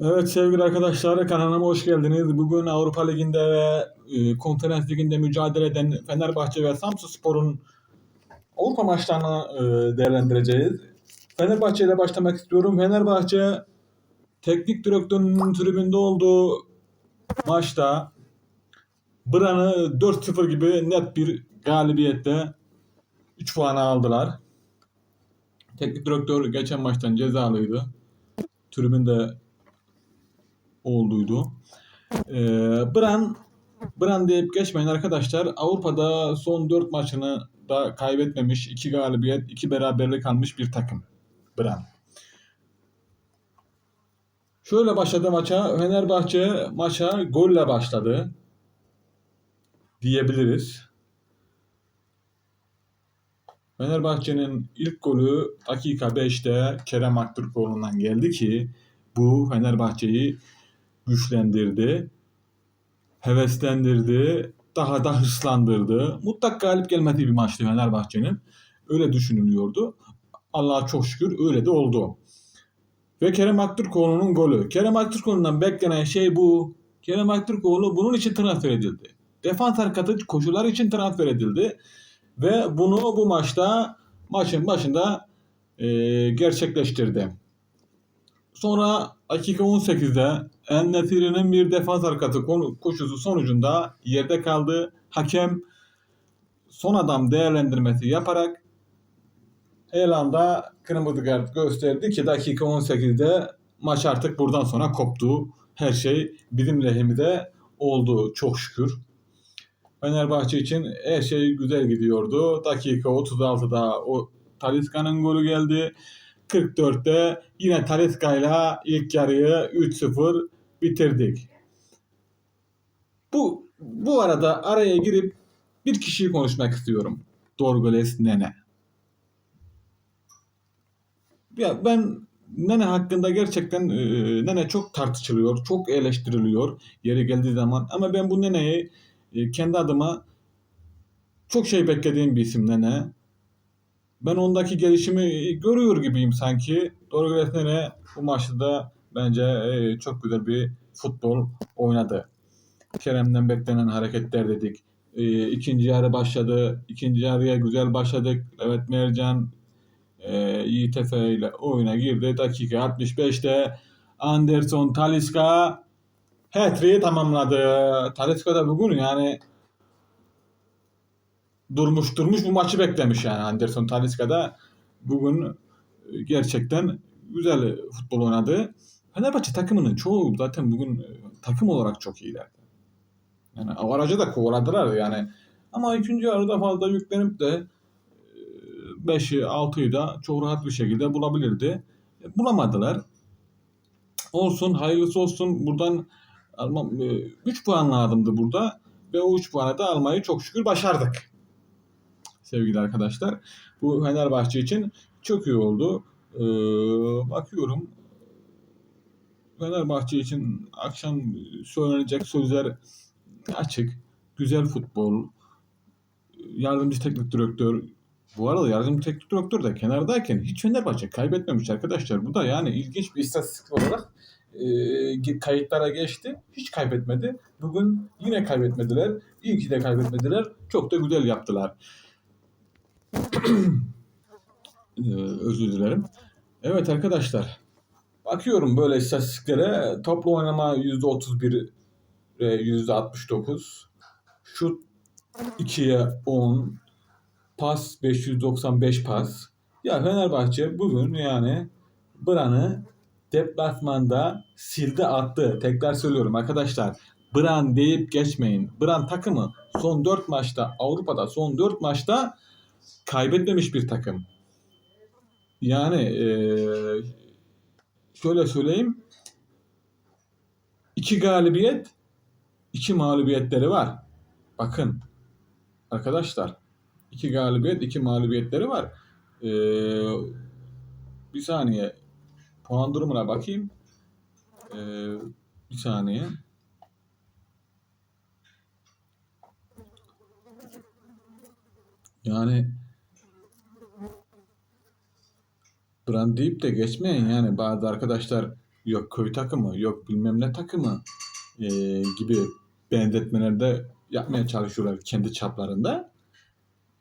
Evet sevgili arkadaşlar kanalıma hoş geldiniz. Bugün Avrupa Ligi'nde ve e, Konferans Ligi'nde mücadele eden Fenerbahçe ve Samsunspor'un Avrupa maçlarını e, değerlendireceğiz. Fenerbahçe ile başlamak istiyorum. Fenerbahçe teknik direktörünün tribünde olduğu maçta Bran'ı 4-0 gibi net bir galibiyette 3 puan aldılar. Teknik direktör geçen maçtan cezalıydı. Tribünde olduydu. Ee, Bran Bran deyip geçmeyin arkadaşlar. Avrupa'da son 4 maçını da kaybetmemiş. 2 galibiyet, 2 beraberlik almış bir takım. Bran. Şöyle başladı maça. Fenerbahçe maça golle başladı. Diyebiliriz. Fenerbahçe'nin ilk golü dakika 5'te Kerem Aktürkoğlu'ndan geldi ki bu Fenerbahçe'yi güçlendirdi, heveslendirdi, daha da hırslandırdı. Mutlak galip gelmediği bir maçtı Fenerbahçe'nin. Öyle düşünülüyordu. Allah'a çok şükür öyle de oldu. Ve Kerem Aktürkoğlu'nun golü. Kerem Aktürkoğlu'ndan beklenen şey bu. Kerem Aktürkoğlu bunun için transfer edildi. Defans harekatı koşular için transfer edildi. Ve bunu bu maçta maçın başında e, gerçekleştirdi. Sonra dakika 18'de En-Nesyri'nin bir defans arkası koşusu sonucunda yerde kaldı. Hakem son adam değerlendirmesi yaparak Elanda kırmızı kart gösterdi ki dakika 18'de maç artık buradan sonra koptu. Her şey bizim lehimize oldu çok şükür. Fenerbahçe için her şey güzel gidiyordu. Dakika 36'da o Talisca'nın golü geldi. 44'te yine Talisca'yla ilk yarıyı 3-0 bitirdik. Bu bu arada araya girip bir kişiyi konuşmak istiyorum. Dorgoles Nene. Ya ben Nene hakkında gerçekten e, Nene çok tartışılıyor, çok eleştiriliyor yeri geldiği zaman. Ama ben bu Nene'yi e, kendi adıma çok şey beklediğim bir isim Nene. Ben ondaki gelişimi görüyor gibiyim sanki. Dorgoles Nene bu maçta da bence e, çok güzel bir futbol oynadı. Kerem'den beklenen hareketler dedik. E, ikinci yarı başladı. İkinci yarıya güzel başladık. Evet Mercan e, YTF ile oyuna girdi. Dakika 65'te Anderson Talisca hat tamamladı. Talisca da bugün yani durmuş durmuş bu maçı beklemiş yani Anderson Talisca da bugün gerçekten güzel futbol oynadı. Fenerbahçe takımının çoğu zaten bugün e, takım olarak çok iyiler. Yani avarajı da kovaladılar yani. Ama ikinci yarıda fazla yüklenip de 5'i e, 6'yı da çok rahat bir şekilde bulabilirdi. E, bulamadılar. Olsun hayırlısı olsun buradan almam, 3 puan lazımdı burada ve o 3 puanı da almayı çok şükür başardık. Sevgili arkadaşlar. Bu Fenerbahçe için çok iyi oldu. Ee, bakıyorum Fenerbahçe için akşam söylenecek sözler açık. Güzel futbol. Yardımcı teknik direktör. Bu arada yardımcı teknik direktör de kenardayken hiç Fenerbahçe kaybetmemiş arkadaşlar. Bu da yani ilginç bir istatistik olarak e, kayıtlara geçti. Hiç kaybetmedi. Bugün yine kaybetmediler. İyi ki de kaybetmediler. Çok da güzel yaptılar. Ee, özür dilerim. Evet arkadaşlar. Bakıyorum böyle istatistiklere. Toplu oynama %31 ve %69. Şut 2'ye 10. Pas 595 pas. Ya Fenerbahçe bugün yani Bran'ı deplasmanda sildi attı. Tekrar söylüyorum arkadaşlar. Bran deyip geçmeyin. Bran takımı son 4 maçta Avrupa'da son 4 maçta kaybetmemiş bir takım. Yani ee, şöyle söyleyeyim. iki galibiyet, iki mağlubiyetleri var. Bakın arkadaşlar. iki galibiyet, iki mağlubiyetleri var. Ee, bir saniye puan durumuna bakayım. Ee, bir saniye. Yani brand deyip de geçmeyin yani bazı arkadaşlar yok köy takımı, yok bilmem ne takımı e, gibi benzetmelerde yapmaya çalışıyorlar kendi çaplarında.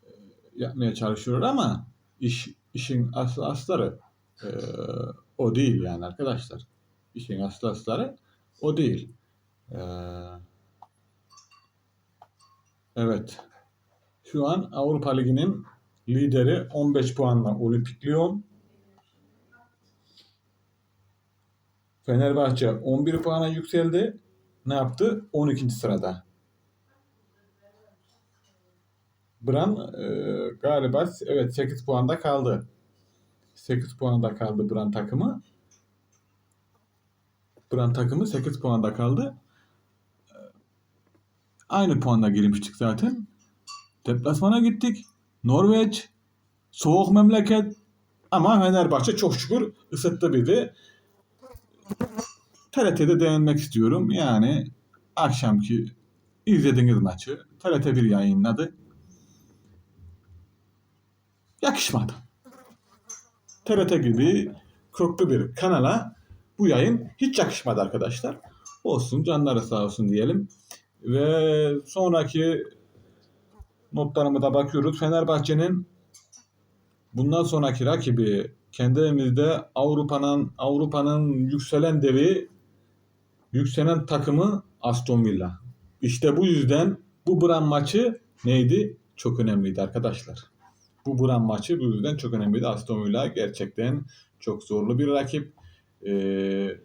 E, yapmaya çalışıyorlar ama iş işin aslı asları e, o değil yani arkadaşlar. İşin aslı asları o değil. E, evet. Şu an Avrupa Ligi'nin lideri 15 puanla Olimpik Lyon. Fenerbahçe 11 puana yükseldi. Ne yaptı? 12. sırada. Bran e, galiba evet 8 puanda kaldı. 8 puanda kaldı Bran takımı. Bran takımı 8 puanda kaldı. E, Aynı puanla girmiştik zaten. Deplasmana gittik. Norveç. Soğuk memleket. Ama Fenerbahçe çok şükür ısıttı bizi. TRT'de değinmek istiyorum. Yani akşamki izlediğiniz maçı TRT 1 yayınladı. Yakışmadı. TRT gibi köklü bir kanala bu yayın hiç yakışmadı arkadaşlar. Olsun canları sağ olsun diyelim. Ve sonraki notlarıma da bakıyoruz. Fenerbahçe'nin bundan sonraki rakibi kendi evimizde Avrupa'nın Avrupa'nın yükselen devi yükselen takımı Aston Villa. İşte bu yüzden bu Bran maçı neydi? Çok önemliydi arkadaşlar. Bu Bran maçı bu yüzden çok önemliydi. Aston Villa gerçekten çok zorlu bir rakip. Ee,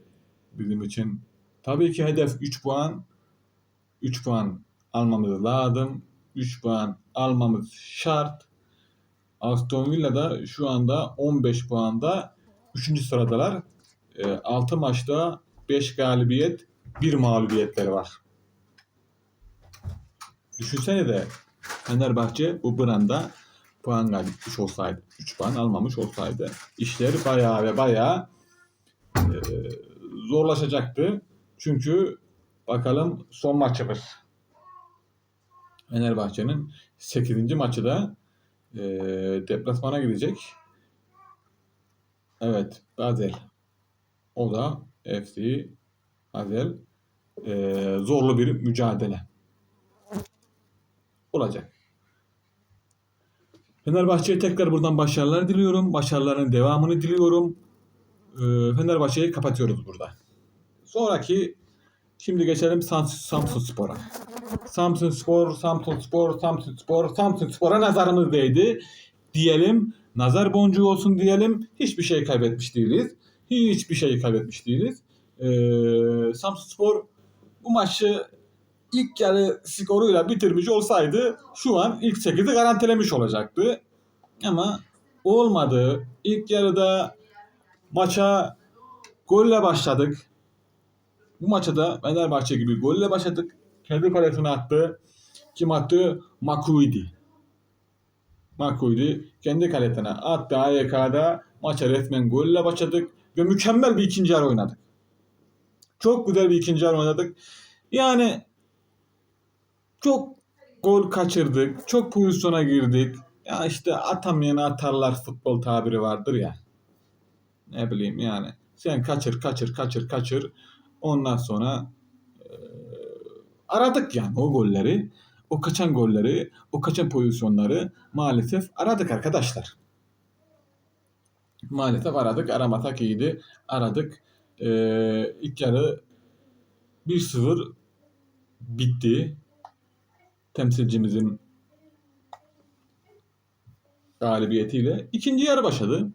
bizim için tabii ki hedef 3 puan. 3 puan almamız lazım. 3 puan almamız şart. Aston Villa da şu anda 15 puanda 3. sıradalar. 6 maçta 5 galibiyet, 1 mağlubiyetleri var. Düşünsene de Fenerbahçe bu branda puan kaybetmiş olsaydı, 3 puan almamış olsaydı işleri bayağı ve bayağı e, zorlaşacaktı. Çünkü bakalım son maçımız. Fenerbahçe'nin 8. maçı da e, deplasmana gidecek. Evet, Basel. O da FC Basel. E, zorlu bir mücadele olacak. Fenerbahçe'ye tekrar buradan başarılar diliyorum. Başarıların devamını diliyorum. E, Fenerbahçe'yi kapatıyoruz burada. Sonraki şimdi geçelim Samsun, Spor'a. Samsun Spor, Samsun Spor, Samsun Spor, Samsun Spor'a nazarımız değdi. Diyelim, nazar boncuğu olsun diyelim. Hiçbir şey kaybetmiş değiliz. Hiçbir şey kaybetmiş değiliz. Ee, Samsun Spor bu maçı ilk yarı skoruyla bitirmiş olsaydı şu an ilk 8'i garantilemiş olacaktı. Ama olmadı. İlk yarıda maça golle başladık. Bu maça da Fenerbahçe gibi golle başladık. Kendi kalesine attı. Kim attı? Makuidi. Makuidi kendi kalesine attı AYK'da. Maça resmen golle başladık. Ve mükemmel bir ikinci yarı oynadık. Çok güzel bir ikinci yarı oynadık. Yani çok gol kaçırdık. Çok pozisyona girdik. Ya işte atamayan atarlar futbol tabiri vardır ya. Ne bileyim yani. Sen kaçır kaçır kaçır kaçır. Ondan sonra e, aradık yani o golleri. O kaçan golleri, o kaçan pozisyonları maalesef aradık arkadaşlar. Maalesef aradık. Aramatak iyiydi. Aradık. Ee, ilk yarı 1-0 bitti. Temsilcimizin galibiyetiyle. İkinci yarı başladı.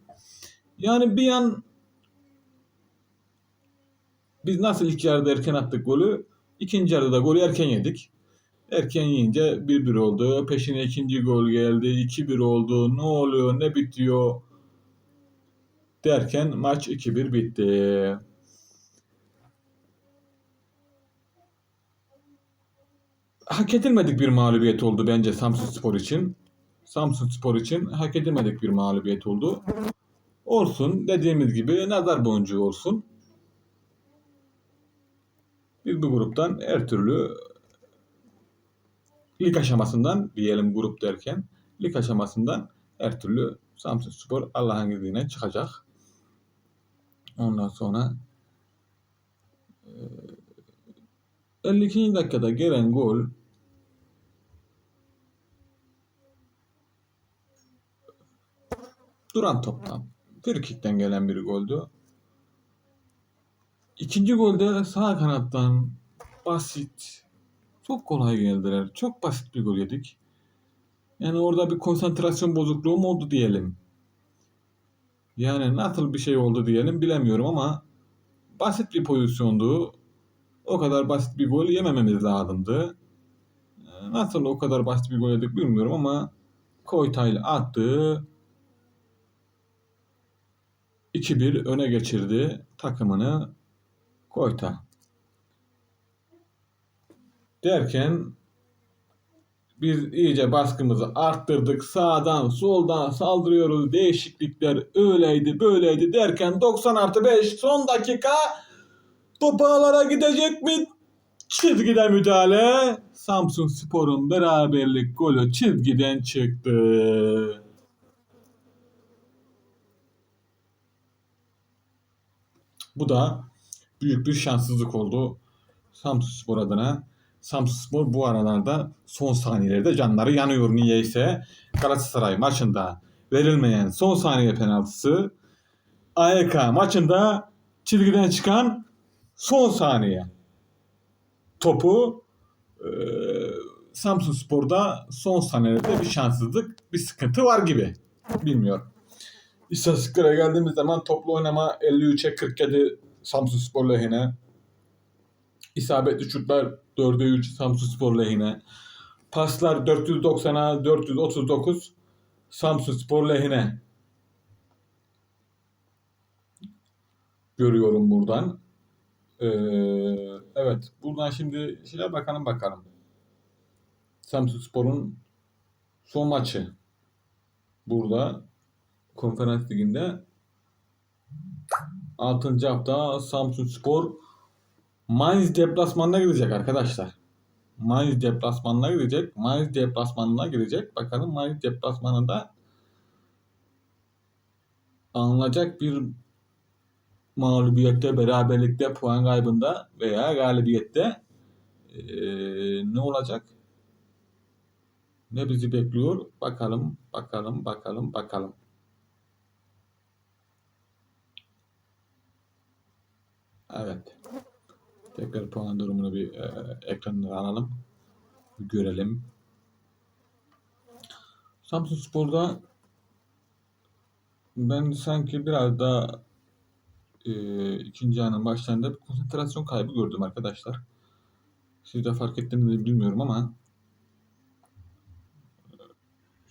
Yani bir yan biz nasıl ilk yarıda erken attık golü, ikinci yarıda golü erken yedik. Erken yiyince 1-1 oldu. Peşine ikinci gol geldi. 2-1 oldu. Ne oluyor, ne bitiyor derken maç 2-1 bitti. Hak edilmedik bir mağlubiyet oldu bence Samsun Spor için. Samsun Spor için hak edilmedik bir mağlubiyet oldu. Olsun dediğimiz gibi nazar boncuğu olsun. Biz bu gruptan her türlü lig aşamasından diyelim grup derken lig aşamasından her türlü Samsun Spor Allah'ın izniyle çıkacak. Ondan sonra Ee, 52. dakikada gelen gol duran toptan. Frikikten gelen bir goldü. İkinci golde sağ kanattan basit, çok kolay geldiler. Çok basit bir gol yedik. Yani orada bir konsantrasyon bozukluğum oldu diyelim. Yani nasıl bir şey oldu diyelim bilemiyorum ama basit bir pozisyondu. O kadar basit bir gol yemememiz lazımdı. Ee, Nasıl o kadar basit bir gol yedik bilmiyorum ama Koytaylı attı. 2-1 öne geçirdi takımını Koyta. Derken biz iyice baskımızı arttırdık. Sağdan soldan saldırıyoruz. Değişiklikler öyleydi böyleydi derken 90 artı 5 son dakika top gidecek mi? Çizgide müdahale. Samsun Spor'un beraberlik golü çizgiden çıktı. Bu da büyük bir şanssızlık oldu Samsun Spor adına. Samsun Spor bu aralarda son saniyelerde canları yanıyor niyeyse. Galatasaray maçında verilmeyen son saniye penaltısı AYK maçında çizgiden çıkan son saniye topu e, Samsun Spor'da son saniyelerde bir şanssızlık, bir sıkıntı var gibi. Bilmiyorum. İstatistiklere geldiğimiz zaman toplu oynama 53'e 47 Samsun Spor lehine. İsabetli şutlar 4'e 3 Samsun Spor lehine. Paslar 490'a 439 Samsun Spor lehine. Görüyorum buradan. Ee, evet. Buradan şimdi şeye bakalım bakalım. Samsun Spor'un son maçı. Burada konferans liginde 6. hafta Samsun Spor Mainz deplasmanına gidecek arkadaşlar. Mainz deplasmanına gidecek. Mainz deplasmanına gidecek. Bakalım Mainz deplasmanında alınacak bir mağlubiyette, beraberlikte, puan kaybında veya galibiyette eee, ne olacak? Ne bizi bekliyor? Bakalım, bakalım, bakalım, bakalım. Evet. Tekrar puan durumunu bir e, ekranına alalım. Bir görelim. Samsun Spor'da ben sanki biraz daha e, ikinci yarının başlarında bir konsantrasyon kaybı gördüm arkadaşlar. Siz de fark ettiniz mi bilmiyorum ama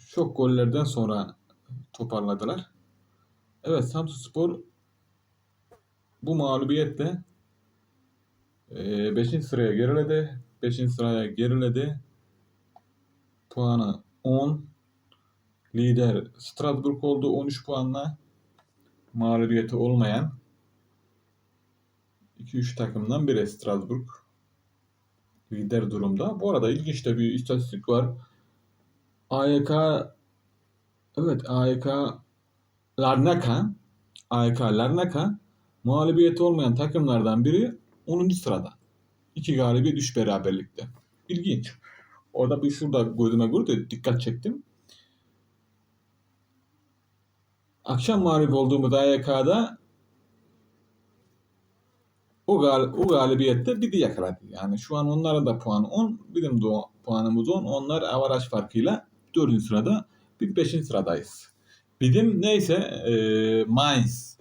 çok gollerden sonra toparladılar. Evet Samsun Spor bu mağlubiyetle 5. sıraya geriledi. 5. sıraya geriledi. Puanı 10. Lider Strasbourg oldu 13 puanla. Mağlubiyeti olmayan 2-3 takımdan biri Strasbourg. Lider durumda. Bu arada ilginç de bir istatistik var. AYK evet AYK Larnaka AYK Larnaka mağlubiyeti olmayan takımlardan biri 10. sırada. 2 galibiyet 3 beraberlikte. İlginç. Orada bir şurada gözüme gördü dikkat çektim. Akşam mağlup olduğumuz AYK'da o, gal o galibiyette bizi yakaladı. Yani şu an onlara da puan 10. Bizim de puanımız 10. Onlar avaraj farkıyla 4. sırada. Biz 5. sıradayız. Bizim neyse e, Mainz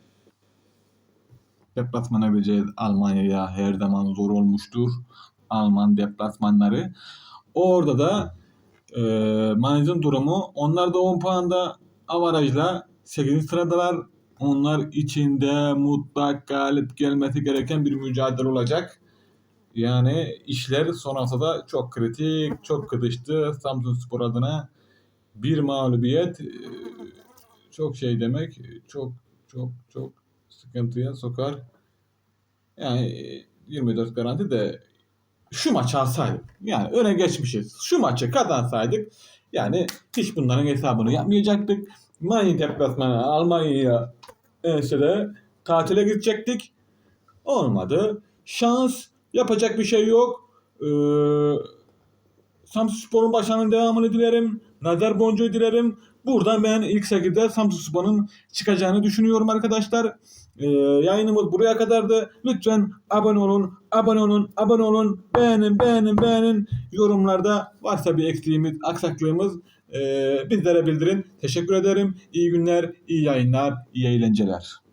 deplasmana gideceğiz Almanya'ya her zaman zor olmuştur. Alman deplasmanları. Orada da e, Mainz'in durumu onlar da 10 puanda avarajla 8. sıradalar. Onlar içinde mutlak galip gelmesi gereken bir mücadele olacak. Yani işler son haftada çok kritik, çok kızıştı. Samsun Spor adına bir mağlubiyet e, çok şey demek. Çok çok çok sıkıntıya sokar. Yani e, 24 garanti de şu maçı alsaydık. Yani öne geçmişiz. Şu maçı kazansaydık yani hiç bunların hesabını yapmayacaktık. Manya deplasmanı Almanya'ya ense de tatile gidecektik. Olmadı. şans yapacak bir şey yok. Ee, Samsunspor'un başarının devamını dilerim. Nazar boncuğu dilerim. Buradan ben ilk 8'de Samsunspor'un çıkacağını düşünüyorum arkadaşlar. Ee, yayınımız buraya kadardı. Lütfen abone olun, abone olun, abone olun. Beğenin, beğenin, beğenin. Yorumlarda varsa bir eksiğimiz, aksaklığımız ee, bizlere bildirin. Teşekkür ederim. İyi günler, iyi yayınlar, iyi eğlenceler.